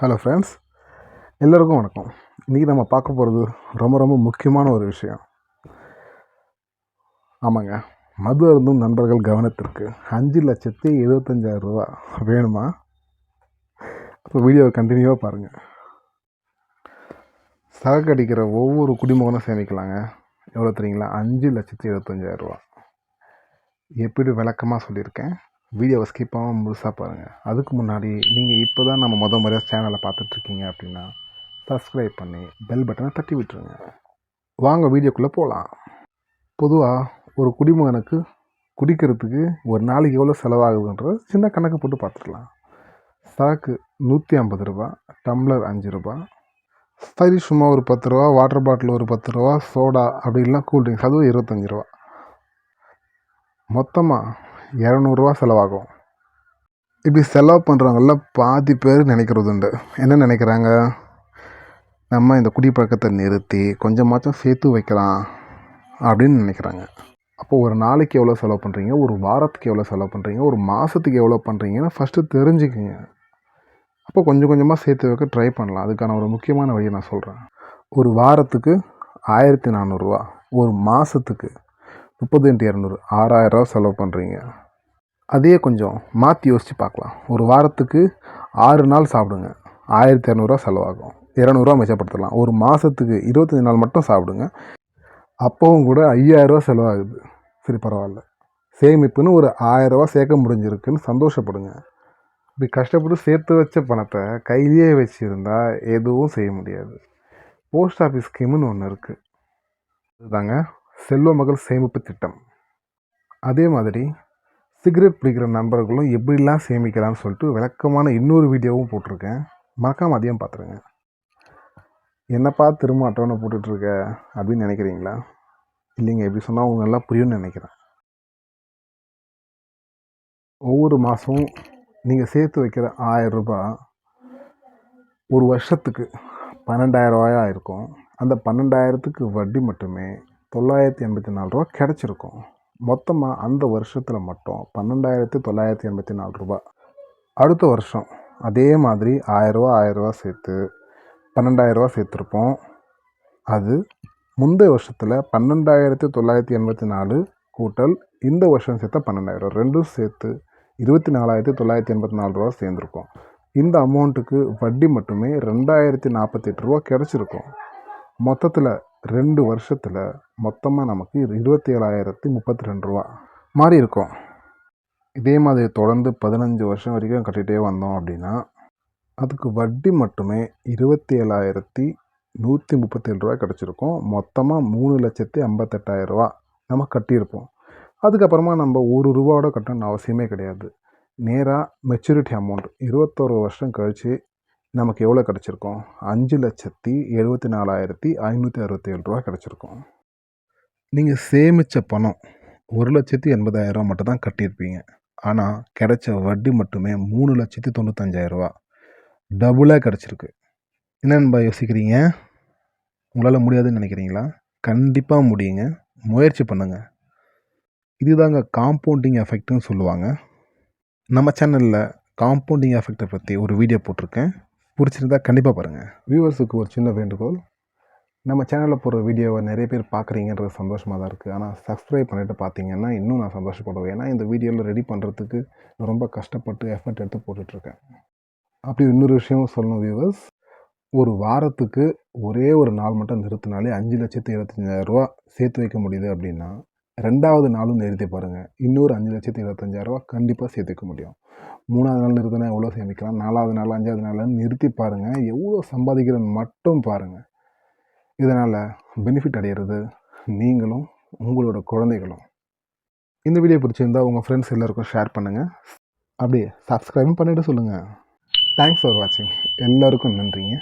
Hello friends எல்லோருக்கும் வணக்கம். இன்றைக்கி நம்ம பார்க்க போகிறது ரொம்ப ரொம்ப முக்கியமான ஒரு விஷயம். ஆமாங்க. மது அருந்தும் நண்பர்கள் கவனத்திற்கு அஞ்சு லட்சத்தி எழுபத்தஞ்சாயிரம் ரூபா வேணுமா? அப்போ வீடியோவை கண்டினியூவாக பாருங்கள் சரக்கு அடிக்கிற ஒவ்வொரு குடிமகனும் சேமிக்கலாங்க. எவ்வளோ தெரியுங்களா? அஞ்சு லட்சத்தி எழுபத்தஞ்சாயிரம் ரூபா. எப்படி விளக்கமாக சொல்லியிருக்கேன். வீடியோவை ஸ்கிப் ஆகாமல் முழுசாக பாருங்கள் அதுக்கு முன்னாடி நீங்கள் இப்போ தான் நம்ம முத முறையாக சேனலை பார்த்துட்ருக்கீங்க அப்படின்னா சப்ஸ்கிரைப் பண்ணி பெல் பட்டனை தட்டி விட்டுருங்க வாங்க வீடியோக்குள்ளே போகலாம் பொதுவாக ஒரு குடிமகனுக்கு குடிக்கிறதுக்கு ஒரு நாளைக்கு எவ்வளோ செலவாகுதுன்றது சின்ன கணக்கு போட்டு பார்த்துக்கலாம். சாக்கு நூற்றி ஐம்பது ரூபா டம்ளர் அஞ்சு ரூபா ஸ்டைலி சும்மா ஒரு பத்து ரூபா வாட்டர் பாட்டில் ஒரு பத்து ரூபா சோடா அப்படி இல்லைனா கூல்ட்ரிங்க்ஸ் அதுவும் இருபத்தஞ்சி ரூபா. மொத்தமாக இரநூறுவா செலவாகும். இப்படி செலவு பண்ணுறவங்கள பாதி பேர் நினைக்கிறது உண்டு. என்ன நினைக்கிறாங்க? நம்ம இந்த குடிப்பழக்கத்தை நிறுத்தி கொஞ்சமாச்சும் சேர்த்து வைக்கலாம் அப்படின்னு நினைக்கிறாங்க. அப்போது ஒரு நாளைக்கு எவ்வளோ செலவு பண்ணுறீங்க ஒரு வாரத்துக்கு எவ்வளோ செலவு பண்ணுறீங்க ஒரு மாதத்துக்கு எவ்வளோ பண்ணுறீங்கன்னு ஃபஸ்ட்டு தெரிஞ்சுக்குங்க. அப்போ கொஞ்சம் கொஞ்சமாக சேர்த்து வைக்க ட்ரை பண்ணலாம். அதுக்கான ஒரு முக்கியமான வழியை நான் சொல்கிறேன் ஒரு வாரத்துக்கு ஆயிரத்தி நானூறுரூவா ஒரு மாதத்துக்கு முப்பது இன்ட்டு இரநூறு. ஆறாயிரரூவா செலவு பண்ணுறீங்க அதையே கொஞ்சம் மாற்றி யோசித்து பார்க்கலாம். ஒரு வாரத்துக்கு ஆறு நாள் சாப்பிடுங்க. ஆயிரத்தி இரநூறுவா செலவாகும். இரநூறுவா மிச்சப்படுத்தலாம். ஒரு மாதத்துக்கு இருபத்தஞ்சி நாள் மட்டும் சாப்பிடுங்க. அப்போவும் கூட ஐயாயிரரூவா செலவாகுது. சரி பரவாயில்ல. சேமிப்புன்னு ஒரு ஆயிரரூவா சேர்க்க முடிஞ்சிருக்குன்னு சந்தோஷப்படுங்க. இப்படி கஷ்டப்பட்டு சேர்த்து வச்ச பணத்தை கையிலேயே வச்சுருந்தா எதுவும் செய்ய முடியாது. போஸ்ட் ஆஃபீஸ் ஸ்கீம்னு ஒன்று இருக்குது இதுதாங்க செல்வ மகள் சேமிப்பு திட்டம். அதே மாதிரி சிகரெட் பிடிக்கிற நண்பர்களும் எப்படிலாம் சேமிக்கலாம்னு சொல்லிட்டு விளக்கமான இன்னொரு வீடியோவும் போட்டிருக்கேன். மறக்காம அதையும் பார்த்துருங்க. என்னப்பா திரும்ப அட்டவணை போட்டுட்ருக்க அப்படின்னு நினைக்கிறீங்களா? இல்லைங்க எப்படி சொன்னால் அவங்க நல்லா புரியும்னு நினைக்கிறேன். ஒவ்வொரு மாதமும் நீங்கள் சேர்த்து வைக்கிற ஆயிரம் ரூபாய் ஒரு வருஷத்துக்கு பன்னெண்டாயிரம் ரூபாயா இருக்கும். அந்த பன்னெண்டாயிரத்துக்கு வட்டி மட்டுமே தொள்ளாயிரத்தி எண்பத்தி நாலு ரூபா கிடச்சிருக்கும். மொத்தமாக அந்த வருஷத்தில் மட்டும் பன்னெண்டாயிரத்தி தொள்ளாயிரத்தி எண்பத்தி நாலு ரூபா அடுத்த வருஷம் அதே மாதிரி ஆயிரரூவா ஆயிரரூவா சேர்த்து பன்னெண்டாயிரரூவா சேர்த்துருப்போம். அது முந்தைய வருஷத்தில் பன்னெண்டாயிரத்தி தொள்ளாயிரத்தி எண்பத்தி நாலு கூட்டல் இந்த வருஷம் சேர்த்தா பன்னெண்டாயிரம். ரெண்டும் சேர்த்து இருபத்தி நாலாயிரத்தி தொள்ளாயிரத்தி எண்பத்தி நாலு ரூபா சேர்ந்துருக்கும். இந்த அமௌண்ட்டுக்கு வட்டி மட்டுமே ரெண்டாயிரத்தி நாற்பத்தெட்டு ரூபா கிடச்சிருக்கும். மொத்தத்தில் ரெண்டு வருஷத்தில் மொத்தமாக நமக்கு இருபத்தி ஏழாயிரத்தி முப்பத்தி ரெண்டு ரூபா மாறி இருக்கும். இதே மாதிரி தொடர்ந்து பதினஞ்சு வருஷம் வரைக்கும் கட்டிகிட்டே வந்தோம் அப்படின்னா அதுக்கு வட்டி மட்டுமே இருபத்தி ஏழாயிரத்தி நூற்றி முப்பத்தேழு ரூபா கிடச்சிருக்கும். மொத்தமாக மூணு லட்சத்தி ஐம்பத்தெட்டாயிரம் ரூபா நம்ம கட்டியிருப்போம். அதுக்கப்புறமா நம்ம ஒரு ரூபாவோட கட்டணும்னு அவசியமே கிடையாது. நேராக மெச்சூரிட்டி அமௌண்ட் இருபத்தோரு வருஷம் கழித்து நமக்கு எவ்வளோ கிடச்சிருக்கும்? அஞ்சு லட்சத்தி எழுபத்தி நாலாயிரத்தி ஐநூற்றி அறுபத்தி ஏழு ரூபா கிடச்சிருக்கும். நீங்கள் சேமித்த பணம் ஒரு லட்சத்தி எண்பதாயிரம் மட்டும் தான் கட்டியிருப்பீங்க. ஆனால் கிடைச்ச வட்டி மட்டுமே மூணு லட்சத்தி தொண்ணூத்தஞ்சாயிரரூவா டபுளாக கிடச்சிருக்கு. என்னென்னு யோசிக்கிறீங்க? உங்களால் முடியாதுன்னு நினைக்கிறீங்களா? கண்டிப்பாக முடியுங்க. முயற்சி பண்ணுங்கள் இதுதாங்க காம்பவுண்டிங் எஃபெக்ட்னு சொல்லுவாங்க. நம்ம சேனலில் காம்பவுண்டிங் எஃபெக்டை பற்றி ஒரு வீடியோ போட்டிருக்கேன். பிடிச்சிருந்தா கண்டிப்பாக பாருங்கள் வியூவர்ஸுக்கு ஒரு சின்ன வேண்டுகோள். நம்ம சேனலில் போடுற வீடியோவை நிறைய பேர் பார்க்குறீங்கன்றது சந்தோஷமாக தான் இருக்குது ஆனால் சப்ஸ்கிரைப் பண்ணிவிட்டு பார்த்தீங்கன்னா இன்னும் நான் சந்தோஷப்படுவேன். ஏன்னா இந்த வீடியோவில் ரெடி பண்ணுறதுக்கு ரொம்ப கஷ்டப்பட்டு எஃபர்ட் எடுத்து போட்டுட்ருக்கேன். அப்படி இன்னொரு விஷயம் சொல்லணும் வியூவர்ஸ் ஒரு வாரத்துக்கு ஒரே ஒரு நாள் மட்டும் நிறுத்தினாலே அஞ்சு லட்சத்து இருபத்தஞ்சாயிரரூவா சேர்த்து வைக்க முடியுது அப்படின்னா ரெண்டாவது நாளும் நிறுத்தி பாருங்கள் இன்னொரு அஞ்சு லட்சத்தி இருபத்தஞ்சாயிரரூவா கண்டிப்பாக சேர்த்துக்க முடியும். மூணாவது நாள் நிறுத்தினா எவ்வளோ சேமிக்கலாம்? நாலாவது நாள் அஞ்சாவது நாள் நிறுத்தி பாருங்கள் எவ்வளோ சம்பாதிக்கிறேன்னு மட்டும் பாருங்கள் இதனால் பெனிஃபிட் அடைகிறது நீங்களும் உங்களோட குழந்தைகளும். இந்த வீடியோ பிடிச்சிருந்தால் உங்கள் ஃப்ரெண்ட்ஸ் எல்லாருக்கும் ஷேர் பண்ணுங்கள் அப்படியே சப்ஸ்கிரைபும் பண்ணிவிட்டு சொல்லுங்கள் தேங்க்ஸ் ஃபார் வாட்சிங் எல்லோருக்கும் நன்றிங்க.